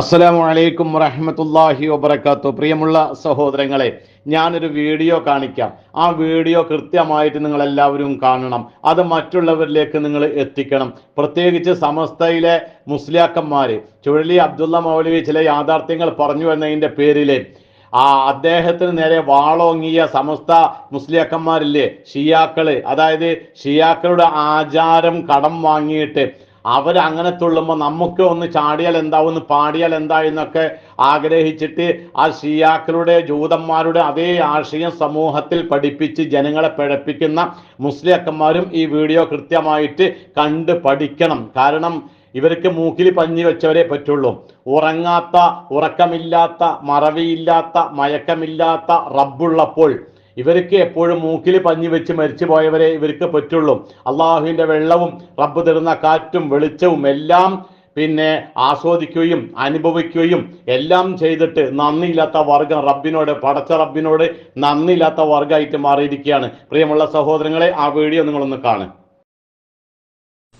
അസ്സലാമു അലൈക്കും വറഹമത്തല്ലാഹി വബർക്കാത്തു പ്രിയമുള്ള സഹോദരങ്ങളെ ഞാനൊരു വീഡിയോ കാണിക്കാം. ആ വീഡിയോ കൃത്യമായിട്ട് നിങ്ങൾ എല്ലാവരും കാണണം. അത് മറ്റുള്ളവരിലേക്ക് നിങ്ങൾ എത്തിക്കണം. പ്രത്യേകിച്ച് സമസ്തയിലെ മുസ്ലിയാക്കന്മാർ ചുഴലി അബ്ദുള്ള മൗലവി ചില യാഥാർത്ഥ്യങ്ങൾ പറഞ്ഞു എന്നതിന്റെ പേരിൽ ആ അദ്ദേഹത്തിന് നേരെ വാളോങ്ങിയ സമസ്ത മുസ്ലിയാക്കന്മാരില്ലേ? ഷിയാക്കൾ. അതായത് ഷിയാക്കളുടെ ആചാരം കടം വാങ്ങിയിട്ട് അവർ അങ്ങനെ തുള്ളുമ്പോൾ നമുക്ക് ഒന്ന് ചാടിയാൽ എന്താവും പാടിയാൽ എന്താ എന്നൊക്കെ ആഗ്രഹിച്ചിട്ട് ആ ഷിയാക്കളുടെ ജൂതന്മാരുടെ അതേ ആശയം സമൂഹത്തിൽ പഠിപ്പിച്ച് ജനങ്ങളെ പിഴപ്പിക്കുന്ന മുസ്ലിയാക്കന്മാരും ഈ വീഡിയോ കൃത്യമായിട്ട് കണ്ട് പഠിക്കണം. കാരണം ഇവർക്ക് മൂക്കിൽ പഞ്ഞി വെച്ചവരെ പറ്റുള്ളൂ. ഉറങ്ങാത്ത ഉറക്കമില്ലാത്ത മറവിയില്ലാത്ത മയക്കമില്ലാത്ത റബ്ബുള്ളപ്പോൾ ഇവർക്ക് എപ്പോഴും മൂക്കിൽ പഞ്ഞി വെച്ച് മരിച്ചു പോയവരെ ഇവർക്ക് പറ്റുള്ളൂ അള്ളാഹുവിന്റെ വെള്ളവും റബ്ബ് തരുന്ന കാറ്റും വെളിച്ചവും എല്ലാം പിന്നെ ആസ്വദിക്കുകയും അനുഭവിക്കുകയും എല്ലാം ചെയ്തിട്ട് നന്ദിയില്ലാത്ത വർഗം റബ്ബിനോട് പടച്ച റബ്ബിനോട് നന്ദിയില്ലാത്ത വർഗമായിട്ട് മാറിയിരിക്കുകയാണ് പ്രിയമുള്ള സഹോദരങ്ങളെ ആ വീഡിയോ നിങ്ങളൊന്ന് കാണും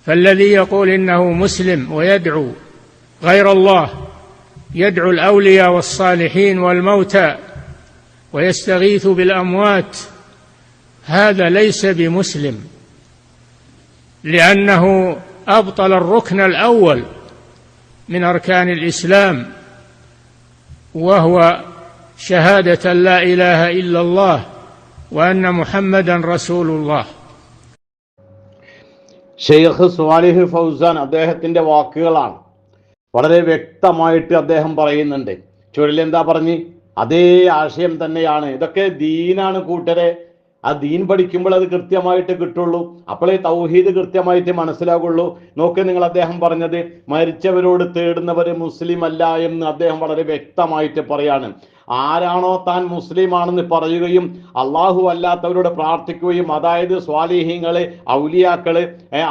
فالذي يقول انه مسلم ويدعو غير الله يدعو الاولياء والصالحين والموتى ويستغيث بالاموات هذا ليس بمسلم لانه ابطل الركن الاول من اركان الاسلام وهو شهاده أن لا اله الا الله وان محمدا رسول الله ഷെയ്ഖ് സ്വാലിഹ് ഫൗസാൻ അദ്ദേഹത്തിന്റെ വാക്കുകളാണ് വളരെ വ്യക്തമായിട്ട് അദ്ദേഹം പറയുന്നുണ്ട് ചുഴലി എന്താ പറഞ്ഞ് അതേ ആശയം തന്നെയാണ്. ഇതൊക്കെ ദീനാണ് കൂട്ടരെ. ആ ദീൻ പഠിക്കുമ്പോൾ അത് കൃത്യമായിട്ട് കിട്ടുള്ളൂ. അപ്പോഴേ തൗഹീദ് കൃത്യമായിട്ട് മനസ്സിലാകുള്ളൂ. നോക്ക് നിങ്ങൾ അദ്ദേഹം പറഞ്ഞത് മരിച്ചവരോട് തേടുന്നവർ മുസ്ലിം അല്ല എന്ന് അദ്ദേഹം വളരെ വ്യക്തമായിട്ട് പറയാണ്. ആരാണോ താൻ മുസ്ലിം ആണെന്ന് പറയുകയും അള്ളാഹു അല്ലാത്തവരോട് പ്രാർത്ഥിക്കുകയും അതായത് സ്വാലിഹ്യങ്ങൾ ഔലിയാക്കൾ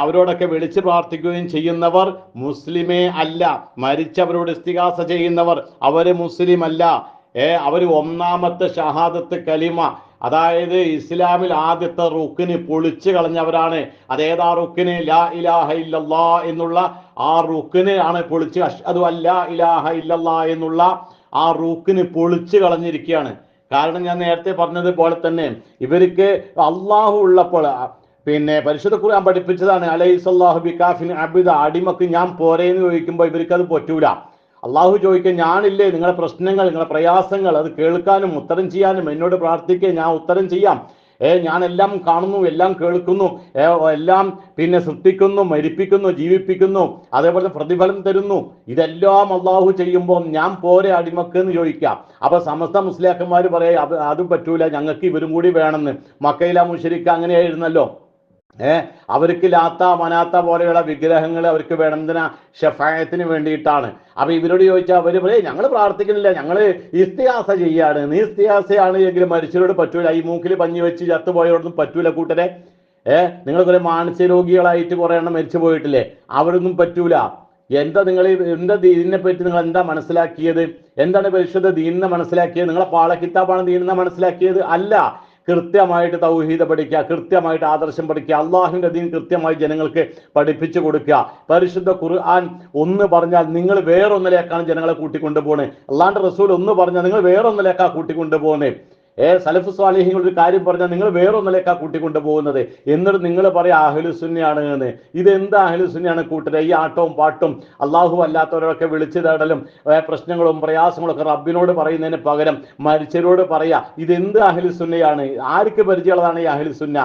അവരോടൊക്കെ വിളിച്ച് പ്രാർത്ഥിക്കുകയും ചെയ്യുന്നവർ മുസ്ലിമേ അല്ല. മരിച്ചവരോട് ഇസ്തികാസ ചെയ്യുന്നവർ അവർ മുസ്ലിം അല്ല. ഏ അവർ ഒന്നാമത്തെ ഷഹാദത്ത് കലിമ. അതായത് ഇസ്ലാമിൽ ആദ്യത്തെ റുക്കിന് പൊളിച്ചു കളഞ്ഞവരാണ്. അതേതാ റുക്കിന്? ലാ ഇലാഹ ഇല്ലല്ലാ എന്നുള്ള ആ റുക്കിന് ആണ് പൊളിച്ച്. അഷ്ഹദു അല്ല ഇലാഹ ഇല്ലല്ലാ എന്നുള്ള ആ റൂക്കിന് പൊളിച്ചു കളഞ്ഞിരിക്കുകയാണ്. കാരണം ഞാൻ നേരത്തെ പറഞ്ഞതുപോലെ തന്നെ ഇവർക്ക് അള്ളാഹു ഉള്ളപ്പോൾ പിന്നെ പരിശുദ്ധ ഖുർആൻ പഠിപ്പിച്ചതാണ് അലൈസല്ലാഹു ബികാഫിൻ അബിദ അടിമക്ക് ഞാൻ പോരേന്ന് ചോദിക്കുമ്പോൾ ഇവർക്ക് അത് പറ്റൂല. അള്ളാഹു ചോദിക്കുക ഞാനില്ലേ നിങ്ങളുടെ പ്രശ്നങ്ങൾ നിങ്ങളുടെ പ്രയാസങ്ങൾ അത് കേൾക്കാനും ഉത്തരം ചെയ്യാനും എന്നോട് പ്രാർത്ഥിക്കുക ഞാൻ ഉത്തരം ചെയ്യാം. ഏ ഞാൻ എല്ലാം കാണുന്നു എല്ലാം കേൾക്കുന്നു എല്ലാം പിന്നെ സൃഷ്ടിക്കുന്നു മരിപ്പിക്കുന്നു ജീവിപ്പിക്കുന്നു അതേപോലെ പ്രതിഫലം തരുന്നു. ഇതെല്ലാം അള്ളാഹു ചെയ്യുമ്പോൾ ഞാൻ പോരെ അടിമക്ക് എന്ന് ചോദിക്കാം. അപ്പൊ സമസ്ത മുസ്ലിയാക്കന്മാർ പറയാം അത് അതും പറ്റൂല ഞങ്ങൾക്ക് ഇവരും കൂടി വേണമെന്ന്. മക്കയില മുഷരിക്ക അങ്ങനെയായിരുന്നല്ലോ. ഏ? അവർക്ക് ലാത്ത മനാത്ത പോലെയുള്ള വിഗ്രഹങ്ങൾ അവർക്ക് വേണം എന്തിനാ ഷഫായത്തിന് വേണ്ടിയിട്ടാണ്. അപ്പൊ ഇവരോട് ചോദിച്ചാൽ അവർ പറയും ഞങ്ങൾ പ്രാർത്ഥിക്കുന്നില്ല. ഞങ്ങൾ ഇസ്തിഹാസ ചെയ്യാണ്. നീ ഇസ്തിഹാസയാണ് എങ്കിലും മരിച്ചവരോട് പറ്റൂല. ഈ മൂക്കിൽ പഞ്ഞി വെച്ച് ചത്തുപോയവരോടൊന്നും പറ്റൂല കൂട്ടരെ. ഏർ നിങ്ങൾ കുറെ മാനസിക രോഗികളായിട്ട് കുറെ എണ്ണം മരിച്ചു പോയിട്ടില്ലേ? അവരൊന്നും പറ്റൂല. എന്താ നിങ്ങൾ എന്താ ദീനിനെ പറ്റി നിങ്ങൾ എന്താ മനസ്സിലാക്കിയത്? എന്താണ് പരിശുദ്ധ ദീനിനെ മനസ്സിലാക്കിയത്? നിങ്ങളെ പാള കിതാബാണ് ദീനിനെ മനസ്സിലാക്കിയത്? അല്ല. കൃത്യമായിട്ട് തൗഹീദ പഠിക്കുക കൃത്യമായിട്ട് ആദർശം പഠിക്കുക അള്ളാഹുവിന്റെ ദീൻ കൃത്യമായി ജനങ്ങൾക്ക് പഠിപ്പിച്ചു കൊടുക്കുക. പരിശുദ്ധ ഖുർആൻ ഒന്ന് പറഞ്ഞാൽ നിങ്ങൾ വേറൊന്നിലേക്കാണ് ജനങ്ങളെ കൂട്ടിക്കൊണ്ടുപോകണേ അള്ളാന്റെ റസൂൽ ഒന്ന് പറഞ്ഞാൽ നിങ്ങൾ വേറൊന്നിലേക്കാ കൂട്ടിക്കൊണ്ടുപോകണേ ഏ സലഫ് സ്വാലിഹിങ്ങൾ ഒരു കാര്യം പറഞ്ഞാൽ നിങ്ങൾ വേറൊന്നിലേക്കാ കൂട്ടിക്കൊണ്ടു പോകുന്നത് എന്നിട്ട് നിങ്ങൾ പറയാം അഹ്ലുസുന്നയാണ് എന്ന്. ഇത് എന്ത് അഹ്ലുസുന്നയാണ് കൂട്ടരെ? ഈ ആട്ടവും പാട്ടും അള്ളാഹു അല്ലാത്തവരൊക്കെ വിളിച്ചു തേടലും ഏ, പ്രശ്നങ്ങളും പ്രയാസങ്ങളും ഒക്കെ റബ്ബിനോട് പറയുന്നതിന് പകരം മരിച്ചവരോട് പറയാ ഇതെന്ത് അഹ്ലുസുന്നയാണ്? ആർക്ക് പരിചയമുള്ളതാണ് ഈ അഹ്ലുസുന്ന?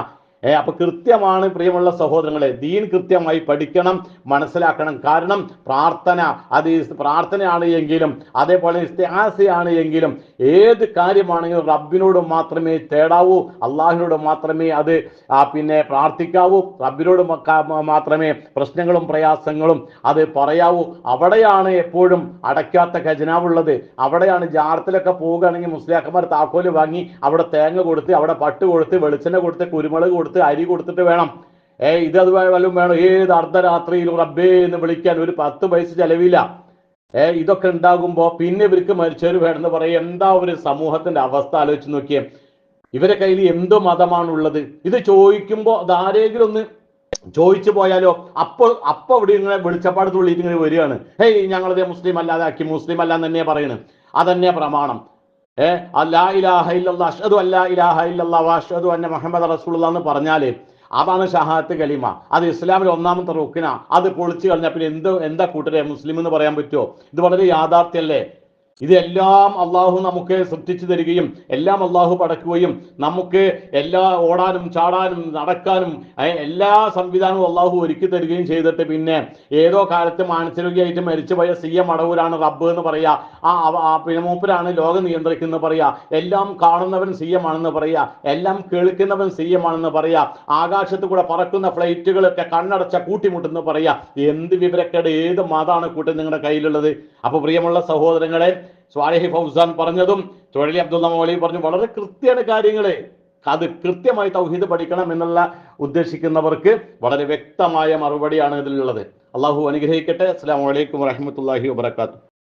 ഏ അപ്പൊ കൃത്യമാണ് പ്രിയമുള്ള സഹോദരങ്ങളെ ദീൻ കൃത്യമായി പഠിക്കണം മനസ്സിലാക്കണം. കാരണം പ്രാർത്ഥന അത് പ്രാർത്ഥനയാണ് എങ്കിലും അതേപോലെ ഇസ്തിഹാസയാണ് എങ്കിലും ഏത് കാര്യമാണെങ്കിലും റബ്ബിനോട് മാത്രമേ തേടാവൂ അള്ളാഹിനോട് മാത്രമേ അത് പിന്നെ പ്രാർത്ഥിക്കാവൂ റബ്ബിനോട് മാത്രമേ പ്രശ്നങ്ങളും പ്രയാസങ്ങളും അത് പറയാവൂ. അവിടെയാണ് എപ്പോഴും അടയ്ക്കാത്ത ഖജനാവുള്ളത്. അവിടെയാണ് ജാറത്തിലൊക്കെ പോവുകയാണെങ്കിൽ മുസ്ലിയാക്കന്മാർ താക്കോൽ വാങ്ങി അവിടെ തേങ്ങ കൊടുത്ത് അവിടെ പട്ട് കൊടുത്ത് വെളിച്ചെണ്ണ കൊടുത്ത് കുരുമുളക് കൊടുത്ത് അരി കൊടുത്തിട്ട് വേണം. ഏ ഇത് അത് വല്ലതും വേണം. ഏത് അർദ്ധരാത്രിയിലും റബ്ബേ എന്ന് വിളിക്കാൻ ഒരു പത്ത് പൈസ ചെലവില്ല. ഏ ഇതൊക്കെ ഉണ്ടാകുമ്പോ പിന്നെ ഇവർക്ക് മരിച്ചവർ വേണമെന്ന് പറയും. എന്താ ഒരു സമൂഹത്തിന്റെ അവസ്ഥ? ആലോചിച്ച് നോക്കിയേ. ഇവരെ കയ്യിൽ എന്തോ മതമാണുള്ളത്. ഇത് ചോദിക്കുമ്പോൾ അത് ആരെങ്കിലും ഒന്ന് ചോദിച്ചു പോയാലോ? അപ്പോൾ അപ്പൊ ഇവിടെ ഇങ്ങനെ വെളിച്ചപ്പാട് തുള്ളിയിട്ട് ഇങ്ങനെ വരികയാണ്. ഹേയ് ഞങ്ങളതേ മുസ്ലിം അല്ലാതാക്കി മുസ്ലിം അല്ലാന്ന് തന്നെയാ പറയുന്നത് അതന്നെ പ്രമാണം. അഷ്ഹദു അന്ന മുഹമ്മദ് എന്ന് പറഞ്ഞാൽ അതാണ് ഷഹാത്ത് കലിമ. അത് ഇസ്ലാമിൽ ഒന്നാമത്തെ റുക്കിന. അത് പൊളിച്ചു കഴിഞ്ഞാൽ പിന്നെ എന്ത് എന്താ കൂട്ടരെ മുസ്ലിം എന്ന് പറയാൻ പറ്റുമോ ഇത് വളരെ യാഥാർത്ഥ്യല്ലേ ഇതെല്ലാം അള്ളാഹു നമുക്ക് സൃഷ്ടിച്ചു തരികയും എല്ലാം അള്ളാഹു പടക്കുകയും നമുക്ക് എല്ലാ ഓടാനും ചാടാനും നടക്കാനും എല്ലാ സംവിധാനവും അള്ളാഹു ഒരുക്കി തരികയും ചെയ്തിട്ട് പിന്നെ ഏതോ കാലത്ത് മാനസികമായിട്ട് മരിച്ചു പോയ സി എം അടവൂരാണ് റബ്ബ് എന്ന് പറയാ. ആ പിന്നെ മൂപ്പരാണ് ലോകം നിയന്ത്രിക്കുന്ന പറയാ. എല്ലാം കാണുന്നവൻ സി എം ആണെന്ന് പറയാ. എല്ലാം കേൾക്കുന്നവൻ സി എം ആണെന്ന് പറയാ. ആകാശത്ത് കൂടെ പറക്കുന്ന ഫ്ലൈറ്റുകളൊക്കെ കണ്ണടച്ച കൂട്ടിമുട്ടെന്ന് പറയാ. എന്ത് വിവരക്കേട് ഏത് മതമാണ് കൂട്ടി നിങ്ങളുടെ കയ്യിലുള്ളത്? അപ്പൊ പ്രിയമുള്ള സഹോദരങ്ങളെ സ്വാലിഹി ഫൗസാൻ പറഞ്ഞതും ചുഴലി അബ്ദുള്ള മൗലി പറഞ്ഞു വളരെ കൃത്യമാണ് കാര്യങ്ങളെ. അത് കൃത്യമായി തൗഹീദ് പഠിക്കണം എന്നുള്ള ഉദ്ദേശിക്കുന്നവർക്ക് വളരെ വ്യക്തമായ മറുപടിയാണ് ഇതിലുള്ളത്. അള്ളാഹു അനുഗ്രഹിക്കട്ടെ. അസ്സാം വലൈക്കും വറഹമത്തല്ലാഹി വാബർക്കാത്തു